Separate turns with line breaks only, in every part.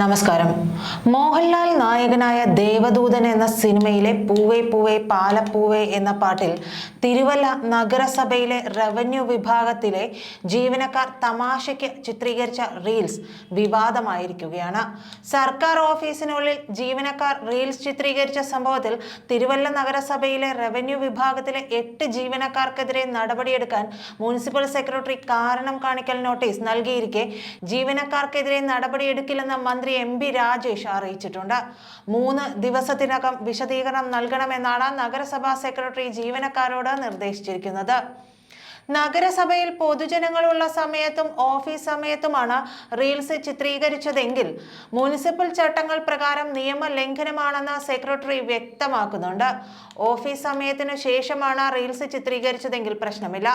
നമസ്കാരം. മോഹൻലാൽ നായകനായ ദേവദൂതൻ എന്ന സിനിമയിലെ പൂവേ പൂവേ പാലപ്പൂവേ എന്ന പാട്ടിൽ തിരുവല്ല നഗരസഭയിലെ റവന്യൂ വിഭാഗത്തിലെ ജീവനക്കാർ തമാശയ്ക്ക് ചിത്രീകരിച്ച റീൽസ് വിവാദമായിരിക്കുകയാണ്. സർക്കാർ ഓഫീസിനുള്ളിൽ ജീവനക്കാർ റീൽസ് ചിത്രീകരിച്ച സംഭവത്തിൽ തിരുവല്ല നഗരസഭയിലെ റവന്യൂ വിഭാഗത്തിലെ എട്ട് ജീവനക്കാർക്കെതിരെ നടപടിയെടുക്കാൻ മുനിസിപ്പൽ സെക്രട്ടറി കാരണം കാണിക്കൽ നോട്ടീസ് നൽകിയിരിക്കെ ജീവനക്കാർക്കെതിരെ നടപടിയെടുക്കില്ലെന്ന മന്ത്രി എം പി രാജേഷ് അറിയിച്ചിട്ടുണ്ട്. മൂന്ന് ദിവസത്തിനകം വിശദീകരണം നൽകണമെന്നാണ് നഗരസഭാ സെക്രട്ടറി ജീവനക്കാരോട് നിർദ്ദേശിച്ചിരിക്കുന്നത്. നഗരസഭയിൽ പൊതുജനങ്ങളുള്ള സമയത്തും ഓഫീസ് സമയത്തുമാണ് റീൽസ് ചിത്രീകരിച്ചതെങ്കിൽ മുനിസിപ്പൽ ചട്ടങ്ങൾ പ്രകാരം നിയമ ലംഘനമാണെന്ന് സെക്രട്ടറി വ്യക്തമാക്കുന്നുണ്ട്. ഓഫീസ് സമയത്തിനു ശേഷമാണ് റീൽസ് ചിത്രീകരിച്ചതെങ്കിൽ പ്രശ്നമില്ല.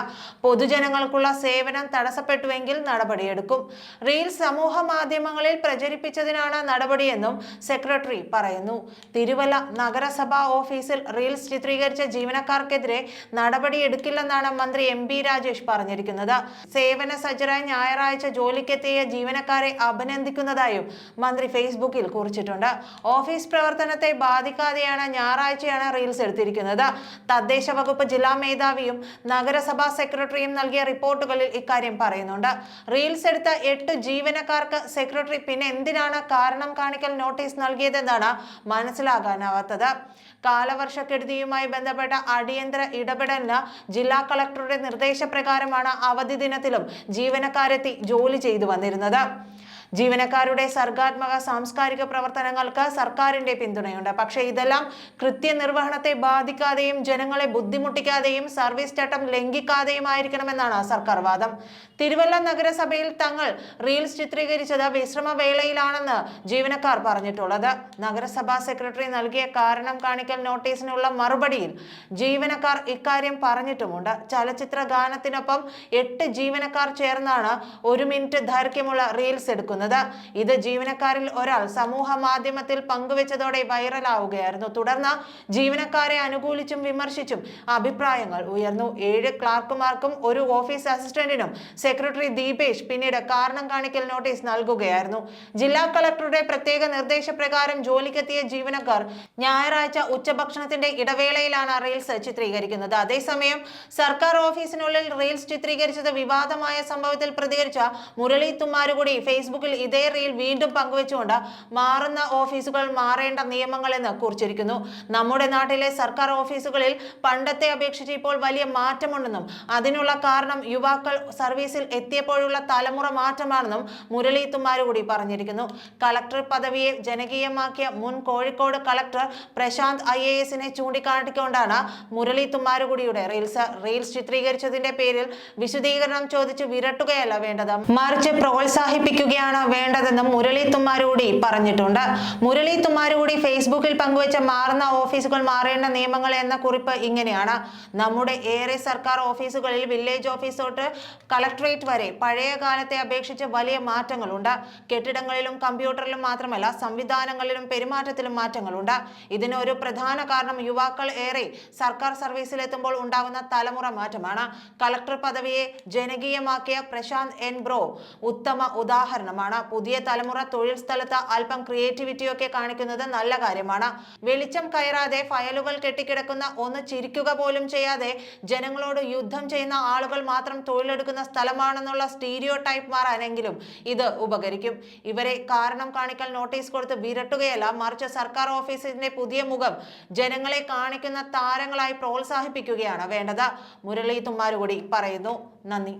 പൊതുജനങ്ങൾക്കുള്ള സേവനം തടസ്സപ്പെട്ടുവെങ്കിൽ നടപടിയെടുക്കും. റീൽസ് സമൂഹ മാധ്യമങ്ങളിൽ പ്രചരിപ്പിച്ചതിനാണ് നടപടിയെന്നും സെക്രട്ടറി പറയുന്നു. തിരുവല്ല നഗരസഭാ ഓഫീസിൽ റീൽസ് ചിത്രീകരിച്ച ജീവനക്കാർക്കെതിരെ നടപടിയെടുക്കില്ലെന്നാണ് മന്ത്രി എം ബി രാജേഷ് പറഞ്ഞിരിക്കുന്നത്. സേവന സജ്ജരായി ഞായറാഴ്ച ജോലിക്കെത്തിയ ജീവനക്കാരെ അഭിനന്ദിക്കുന്നതായും മന്ത്രി ഫേസ്ബുക്കിൽ കുറിച്ചിട്ടുണ്ട്. ഓഫീസ് പ്രവർത്തനത്തെ ബാധിക്കാതെയാണ് ഞായറാഴ്ചയാണ് റീൽസ് എടുത്തിരിക്കുന്നത്. തദ്ദേശ വകുപ്പ് ജില്ലാ മേധാവിയും നഗരസഭാ സെക്രട്ടറിയും നൽകിയ റിപ്പോർട്ടുകളിൽ ഇക്കാര്യം പറയുന്നുണ്ട്. റീൽസ് എടുത്ത എട്ട് ജീവനക്കാർക്ക് സെക്രട്ടറി പിന്നെ എന്തിനാണ് കാരണം കാണിക്കൽ നോട്ടീസ് നൽകിയതെന്നാണ് മനസ്സിലാകാനാവാത്തത്. കാലവർഷക്കെടുതിയുമായി ബന്ധപ്പെട്ട അടിയന്തര ഇടപെടലിന് ജില്ലാ കളക്ടറുടെ നിർദ്ദേശപ്രകാരമാണ് അവധി ദിനത്തിലും ജീവനക്കാരെത്തി ജോലി ചെയ്തു വന്നിരുന്നത്. ജീവനക്കാരുടെ സർഗാത്മക സാംസ്കാരിക പ്രവർത്തനങ്ങൾക്ക് സർക്കാരിന്റെ പിന്തുണയുണ്ട്. പക്ഷേ ഇതെല്ലാം കൃത്യനിർവഹണത്തെ ബാധിക്കാതെയും ജനങ്ങളെ ബുദ്ധിമുട്ടിക്കാതെയും സർവീസ് ചട്ടം ലംഘിക്കാതെയും ആയിരിക്കണമെന്നാണ് സർക്കാർ വാദം. തിരുവല്ല നഗരസഭയിൽ തങ്ങൾ റീൽസ് ചിത്രീകരിച്ചത് വിശ്രമവേളയിലാണെന്ന് ജീവനക്കാർ പറഞ്ഞിട്ടുള്ളത്. നഗരസഭാ സെക്രട്ടറി നൽകിയ കാരണം കാണിക്കൽ നോട്ടീസിനുള്ള മറുപടിയിൽ ജീവനക്കാർ ഇക്കാര്യം പറഞ്ഞിട്ടുമുണ്ട്. ചലച്ചിത്ര ഗാനത്തിനൊപ്പം എട്ട് ജീവനക്കാർ ചേർന്നാണ് ഒരു മിനിറ്റ് ദൈർഘ്യമുള്ള റീൽസ് എടുക്കുന്നത്. ഇത് ജീവനക്കാരിൽ ഒരാൾ സമൂഹ മാധ്യമത്തിൽ പങ്കുവെച്ചതോടെ വൈറലാവുകയായിരുന്നു. തുടർന്ന് ജീവനക്കാരെ അനുകൂലിച്ചും വിമർശിച്ചും അഭിപ്രായങ്ങൾ ഉയർന്നു. ഏഴ് ക്ലാർക്കുമാർക്കും ഒരു ഓഫീസ് അസിസ്റ്റന്റിനും സെക്രട്ടറി ദീപേഷ് പിന്നീട് കാരണം കാണിക്കൽ നോട്ടീസ് നൽകുകയായിരുന്നു. ജില്ലാ കളക്ടറുടെ പ്രത്യേക നിർദ്ദേശപ്രകാരം ജോലിക്കെത്തിയ ജീവനക്കാർ ഞായറാഴ്ച ഉച്ചഭക്ഷണത്തിന്റെ ഇടവേളയിലാണ് റീൽസ് ചിത്രീകരിക്കുന്നത്. അതേസമയം സർക്കാർ ഓഫീസിനുള്ളിൽ റീൽസ് ചിത്രീകരിച്ചത് വിവാദമായ സംഭവത്തിൽ പ്രതികരിച്ച മുരളി തുമ്മാരുകൂടി ഫേസ്ബുക്കിൽ ഇതേ റീൽ വീണ്ടും പങ്കുവെച്ചുകൊണ്ട് മാറുന്ന ഓഫീസുകൾ മാറേണ്ട നിയമങ്ങൾ എന്ന് കുറിച്ചിരിക്കുന്നു. നമ്മുടെ നാട്ടിലെ സർക്കാർ ഓഫീസുകളിൽ പണ്ടത്തെ അപേക്ഷിച്ച് ഇപ്പോൾ വലിയ മാറ്റമുണ്ടെന്നും അതിനുള്ള കാരണം യുവാക്കൾ സർവീസിൽ എത്തിയപ്പോഴുള്ള തലമുറ മാറ്റമാണെന്നും മുരളി തുമ്മാരുകൂടി പറഞ്ഞിരിക്കുന്നു. കളക്ടർ പദവിയെ ജനകീയമാക്കിയ മുൻ Kozhikode collector Prashanth I A എസിനെ ചൂണ്ടിക്കാട്ടിക്കൊണ്ടാണ് മുരളി തുമ്മാരുകുടിയുടെ റീൽസ് റീൽസ് ചിത്രീകരിച്ചതിന്റെ പേരിൽ വിശദീകരണം ചോദിച്ച് വിരട്ടുകയല്ല വേണ്ടത്. മറിച്ച് പ്രോത്സാഹിപ്പിക്കുകയാണ് വേണ്ടതെന്നും മുരളി തുമ്മാരുകൂടി പറഞ്ഞിട്ടുണ്ട്. മുരളി തുമ്മാരുകൂടി ഫേസ്ബുക്കിൽ പങ്കുവച്ച മാറുന്ന ഓഫീസുകൾ മാറേണ്ട നിയമങ്ങൾ എന്ന കുറിപ്പ് ഇങ്ങനെയാണ്. നമ്മുടെ ഏറെ സർക്കാർ ഓഫീസുകളിൽ വില്ലേജ് ഓഫീസ് തൊട്ട് കളക്ടറേറ്റ് വരെ പഴയ കാലത്തെ അപേക്ഷിച്ച് വലിയ മാറ്റങ്ങളുണ്ട്. കെട്ടിടങ്ങളിലും കമ്പ്യൂട്ടറിലും മാത്രമല്ല സംവിധാനങ്ങളിലും പെരുമാറ്റത്തിലും മാറ്റങ്ങളുണ്ട്. ഇതിനൊരു പ്രധാന കാരണം യുവാക്കൾ ഏറെ സർക്കാർ സർവീസിലെത്തുമ്പോൾ ഉണ്ടാകുന്ന തലമുറ മാറ്റമാണ്. കളക്ടർ പദവിയെ ജനകീയമാക്കിയ പ്രശാന്ത് എൻ ബ്രോ ഉത്തമ ഉദാഹരണമാണ്. പുതിയ തലമുറ തൊഴിൽ സ്ഥലത്ത് അല്പം ക്രിയേറ്റിവിറ്റിയൊക്കെ കാണിക്കുന്നത് നല്ല കാര്യമാണ്. വെളിച്ചം കയറാതെ ഫയലുകൾ കെട്ടിക്കിടക്കുന്ന ഒന്ന് ചിരിക്കുക പോലും ചെയ്യാതെ ജനങ്ങളോട് യുദ്ധം ചെയ്യുന്ന ആളുകൾ മാത്രം തൊഴിലെടുക്കുന്ന സ്ഥലമാണെന്നുള്ള സ്റ്റീരിയോ ടൈപ്പ് മാറാനെങ്കിലും ഇത് ഉപകരിക്കും. ഇവരെ കാരണം കാണിക്കൽ നോട്ടീസ് കൊടുത്ത് വിരട്ടുകയല്ല. മറിച്ച് സർക്കാർ ഓഫീസിന്റെ പുതിയ മുഖം ജനങ്ങളെ കാണിക്കുന്ന താരങ്ങളായി പ്രോത്സാഹിപ്പിക്കുകയാണ് വേണ്ടത്. മുരളി തുമ്മാരുകൂടി പറയുന്നു. നന്ദി.